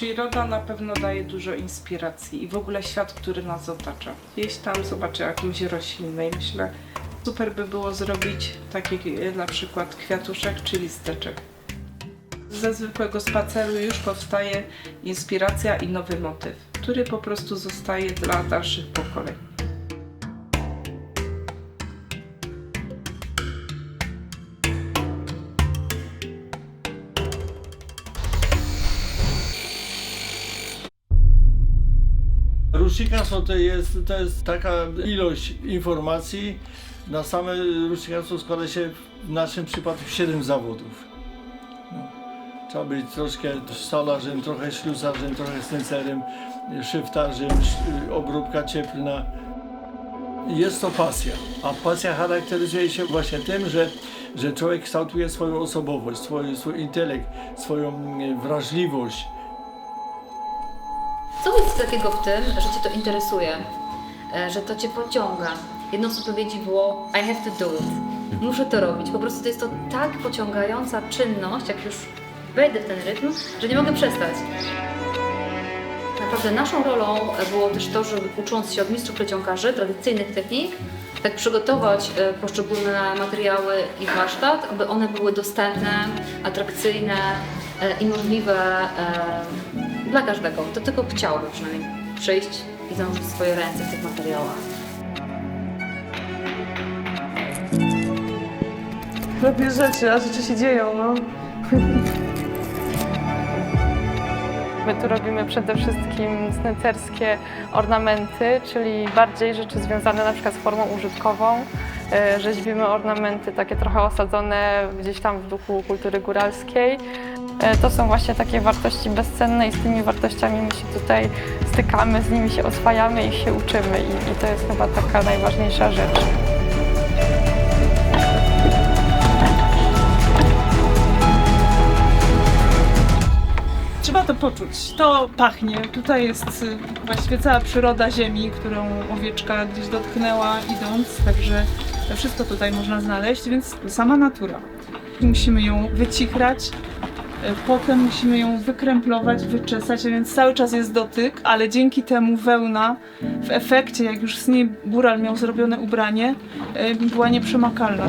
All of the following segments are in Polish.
Przyroda na pewno daje dużo inspiracji i w ogóle świat, który nas otacza. Gdzieś tam zobaczę jakąś roślinę i myślę, super by było zrobić taki e, na przykład kwiatuszek czy listeczek. Ze zwykłego spaceru już powstaje inspiracja i nowy motyw, który po prostu zostaje dla dalszych pokoleń. Rusznikarstwo to jest, to jest taka ilość informacji. Na same rusznikarstwo składa się w naszym przypadku 7 zawodów. No. Trzeba być troszkę stolarzem, trochę ślusarzem, trochę stęcerem, szyftarzem, sz- obróbka cieplna. Jest to pasja, a pasja charakteryzuje się właśnie tym, że, że człowiek kształtuje swoją osobowość, swój, swój intelekt, swoją mm, wrażliwość. Co jest takiego w tym, że Cię to interesuje, e, że to Cię pociąga? Jedną z odpowiedzi było I have to do it. Muszę to robić. Po prostu to jest to tak pociągająca czynność, jak już wejdę w ten rytm, że nie mogę przestać. Naprawdę naszą rolą było też to, żeby ucząc się od mistrzów pleciąkarzy tradycyjnych technik, tak przygotować e, poszczególne materiały i warsztat, aby one były dostępne, atrakcyjne e, i możliwe dla każdego, kto tylko chciałby przynajmniej przyjść i zanurzyć swoje ręce w tych materiałach. Robię rzeczy, a rzeczy się dzieją, no. My tu robimy przede wszystkim snecerskie ornamenty, czyli bardziej rzeczy związane na przykład z formą użytkową. E, Rzeźbimy ornamenty takie trochę osadzone gdzieś tam w duchu kultury góralskiej. E, To są właśnie takie wartości bezcenne i z tymi wartościami my się tutaj stykamy, z nimi się oswajamy i się uczymy i, i to jest chyba taka najważniejsza rzecz. Trzeba to poczuć. To pachnie. Tutaj jest y, właściwie cała przyroda ziemi, którą owieczka gdzieś dotknęła idąc, także wszystko tutaj można znaleźć, więc sama natura. Musimy ją wycichrać, potem musimy ją wykręplować, wyczesać, a więc cały czas jest dotyk, ale dzięki temu wełna w efekcie, jak już z niej góral miał zrobione ubranie, y, była nieprzemakalna.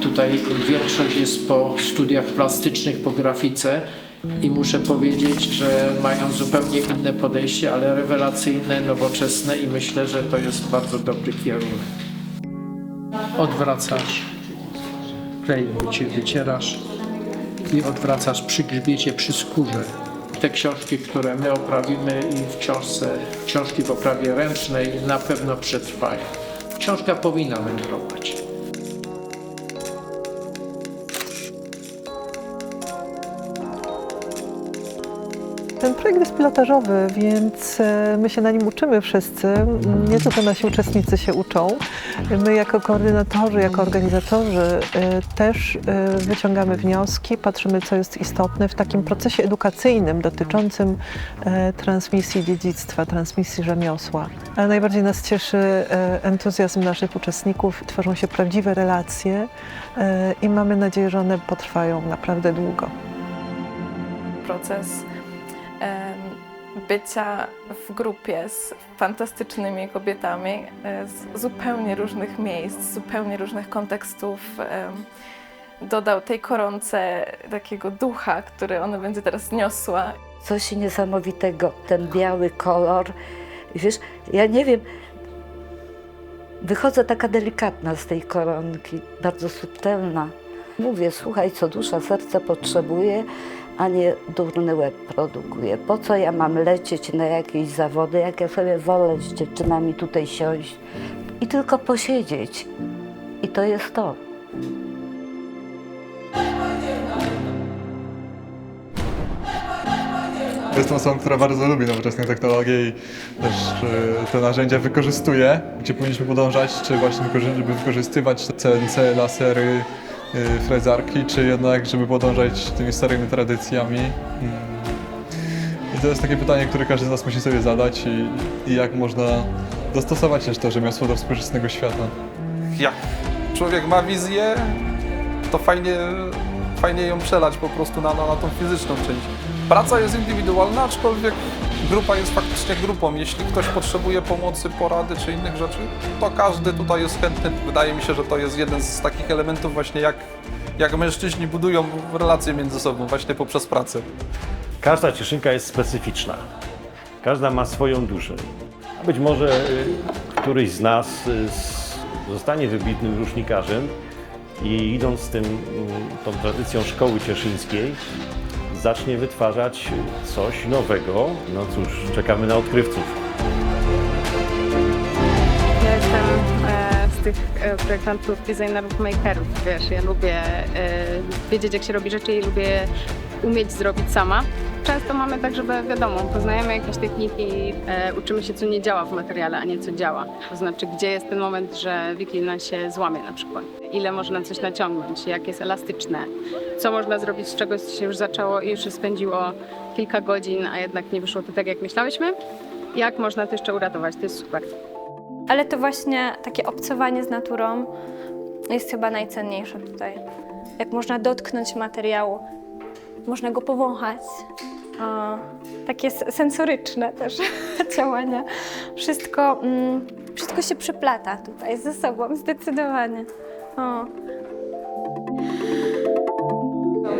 Tutaj większość jest po studiach plastycznych, po grafice i muszę powiedzieć, że mają zupełnie inne podejście, ale rewelacyjne, nowoczesne i myślę, że to jest bardzo dobry kierunek. Odwracasz, klej wyci- wycierasz i odwracasz przy grzbiecie, przy skórze. Te książki, które my oprawimy i w książce, książki w oprawie ręcznej na pewno przetrwają. Książka powinna wędrować. Projekt jest pilotażowy, więc e, my się na nim uczymy wszyscy. Nie tylko nasi uczestnicy się uczą. My jako koordynatorzy, jako organizatorzy e, też e, wyciągamy wnioski, patrzymy co jest istotne w takim procesie edukacyjnym dotyczącym transmisji dziedzictwa, transmisji rzemiosła. Ale najbardziej nas cieszy entuzjazm naszych uczestników, tworzą się prawdziwe relacje i mamy nadzieję, że one potrwają naprawdę długo. proces bycia w grupie z fantastycznymi kobietami e, z zupełnie różnych miejsc, z zupełnie różnych kontekstów. Dodał tej koronce takiego ducha, który ona będzie teraz niosła. coś niesamowitego, ten biały kolor. Wiesz, ja nie wiem, wychodzę taka delikatna z tej koronki, bardzo subtelna. Mówię, słuchaj, co dusza, serce potrzebuje, a nie durny łeb produkuje. Po co ja mam lecieć na jakieś zawody, jak ja sobie wolę z dziewczynami tutaj siąść i tylko posiedzieć. I to jest to. Jestem osobą, która bardzo lubi nowoczesne technologie i też e, te narzędzia wykorzystuje. Gdzie powinniśmy podążać, czy właśnie żeby wykorzystywać CNC, lasery, frezarki, czy jednak żeby podążać tymi starymi tradycjami. Mm. I to jest takie pytanie, które każdy z nas musi sobie zadać i, i jak można dostosować też to rzemiosło do współczesnego świata. jak człowiek ma wizję, to fajnie, fajnie ją przelać po prostu na, na, na tą fizyczną część. Praca jest indywidualna, aczkolwiek grupa jest faktycznie grupą. Jeśli ktoś potrzebuje pomocy, porady czy innych rzeczy, to każdy tutaj jest chętny. Wydaje mi się, że to jest jeden z takich elementów właśnie jak, jak mężczyźni budują relacje między sobą właśnie poprzez pracę. Każda cieszynka jest specyficzna. Każda ma swoją duszę. A być może y, któryś z nas y, zostanie wybitnym rusznikarzem i idąc z tym, y, tą tradycją szkoły cieszyńskiej, zacznie wytwarzać coś nowego. No cóż, czekamy na odkrywców. Ja jestem e, z tych e, projektantów, designerów, makerów, wiesz, ja lubię e, wiedzieć jak się robi rzeczy i lubię umieć zrobić sama. Często mamy tak, żeby wiadomo, poznajemy jakieś techniki, e, uczymy się co nie działa w materiale, a nie co działa. To znaczy gdzie jest ten moment, że wiklina się złamie na przykład. Ile można coś naciągnąć, jak jest elastyczne, co można zrobić z czegoś, co się już zaczęło i już się spędziło kilka godzin, a jednak nie wyszło to tak jak myślałyśmy. Jak można to jeszcze uratować, to jest super. Ale to właśnie takie obcowanie z naturą jest chyba najcenniejsze tutaj. Jak można dotknąć materiału, można go powąchać. O, takie sensoryczne też działania. Wszystko, mm, wszystko się przeplata tutaj ze sobą, zdecydowanie. O.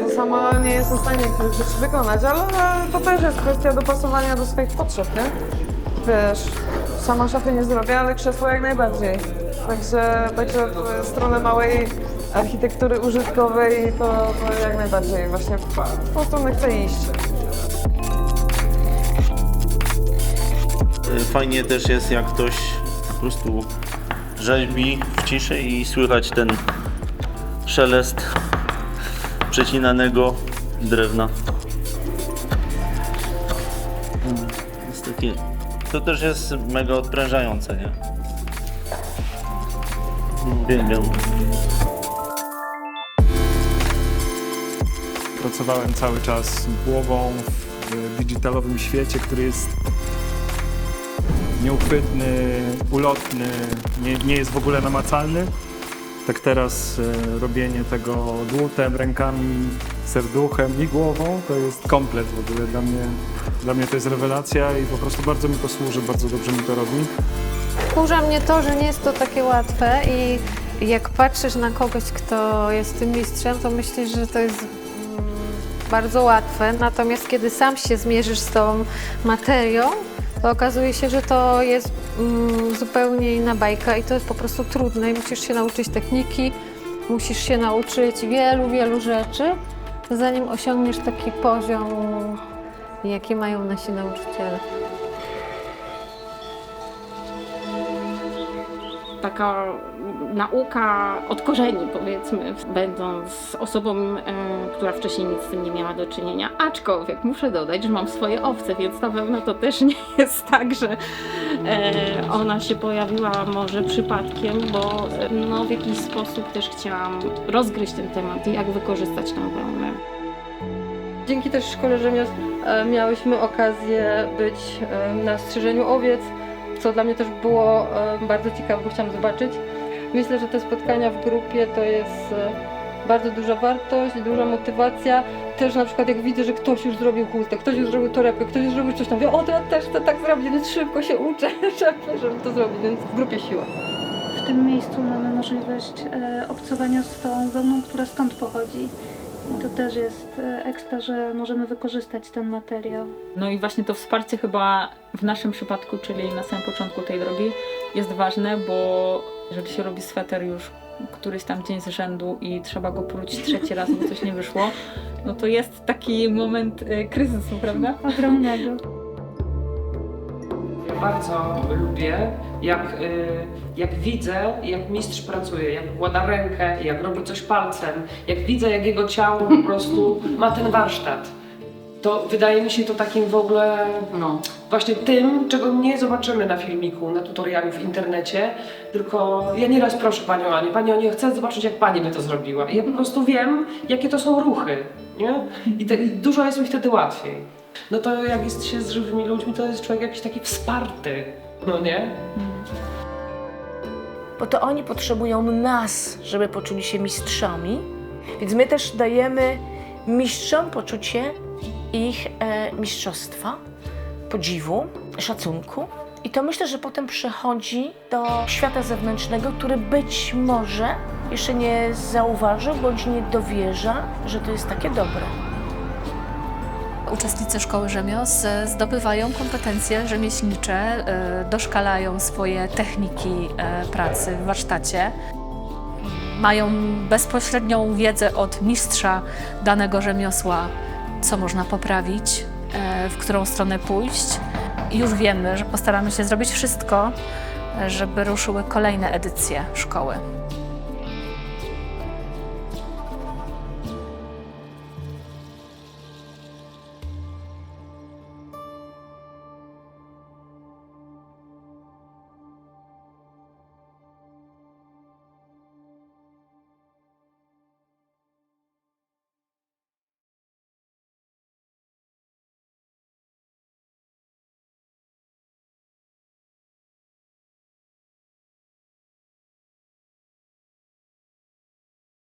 To sama nie jestem w stanie rzeczy wykonać, ale to też jest kwestia dopasowania do swoich potrzeb, nie? Wiesz, sama szafy nie zrobię, ale krzesło jak najbardziej. Także, także w stronę małej architektury użytkowej to, to jak najbardziej właśnie tą stronę chcę iść. Fajnie też jest, jak ktoś po prostu rzeźbi w ciszy i słychać ten szelest przecinanego drewna. Mm, Jest takie, to też jest mega odprężające, nie? Uwielbiam. Pracowałem cały czas głową w digitalowym świecie, który jest nieuchwytny, ulotny, nie, nie jest w ogóle namacalny. Tak teraz e, robienie tego dłutem, rękami, serduchem i głową to jest komplet w ogóle dla mnie. Dla mnie to jest rewelacja i po prostu bardzo mi to służy, bardzo dobrze mi to robi. Wkurza mnie to, że nie jest to takie łatwe i jak patrzysz na kogoś, kto jest tym mistrzem, to myślisz, że to jest bardzo łatwe. Natomiast kiedy sam się zmierzysz z tą materią, to okazuje się, że to jest mm, zupełnie inna bajka i to jest po prostu trudne i musisz się nauczyć techniki, musisz się nauczyć wielu, wielu rzeczy, zanim osiągniesz taki poziom, jaki mają nasi nauczyciele. Taka nauka od korzeni, powiedzmy, będąc osobą, e, która wcześniej nic z tym nie miała do czynienia. Aczkolwiek muszę dodać, że mam swoje owce, więc na pewno to też nie jest tak, że e, ona się pojawiła może przypadkiem, bo e, no, w jakiś sposób też chciałam rozgryźć ten temat i jak wykorzystać tą wełnę. Dzięki też szkole rzemiosł miałyśmy okazję być na strzyżeniu owiec, co dla mnie też było bardzo ciekawe, bo chciałam zobaczyć. Myślę, że te spotkania w grupie to jest e, bardzo duża wartość, duża motywacja. Też na przykład jak widzę, że ktoś już zrobił chustę, ktoś już zrobił torebkę, ktoś już zrobił coś tam, mówię, o to ja też chcę tak zrobić, więc szybko się uczę, żeby, żeby to zrobić, więc w grupie siła. W tym miejscu mamy możliwość e, obcowania z tą wełną, która stąd pochodzi. I to też jest e, ekstra, że możemy wykorzystać ten materiał. No i właśnie to wsparcie chyba w naszym przypadku, czyli na samym początku tej drogi, jest ważne, bo jeżeli się robi sweter już któryś tam dzień z rzędu i trzeba go próć trzeci raz, bo coś nie wyszło, no to jest taki moment y, kryzysu, prawda? Ogromnego. Bardzo lubię, jak, y, jak widzę, jak mistrz pracuje, jak wkłada rękę, jak robi coś palcem, jak widzę, jak jego ciało po prostu ma ten warsztat. To wydaje mi się to takim w ogóle, no, właśnie tym, czego nie zobaczymy na filmiku, na tutorialu w internecie, tylko ja nieraz proszę Panią Anię, Pani Aniu, chcę zobaczyć, jak Pani by to zrobiła. I ja po prostu wiem, jakie to są ruchy, nie? I, te, i dużo jest mi wtedy łatwiej. No to jak jest się z żywymi ludźmi, to jest człowiek jakiś taki wsparty, no nie? Bo to oni potrzebują nas, żeby poczuli się mistrzami, Więc my też dajemy mistrzom poczucie ich e, mistrzostwa, podziwu, szacunku. I to myślę, że potem przechodzi do świata zewnętrznego, który być może jeszcze nie zauważył bądź nie dowierza, że to jest takie dobre. Uczestnicy Szkoły Rzemiosł e, zdobywają kompetencje rzemieślnicze, e, doszkalają swoje techniki e, pracy w warsztacie. Mają bezpośrednią wiedzę od mistrza danego rzemiosła, co można poprawić, w którą stronę pójść. Już wiemy, że postaramy się zrobić wszystko, żeby ruszyły kolejne edycje szkoły.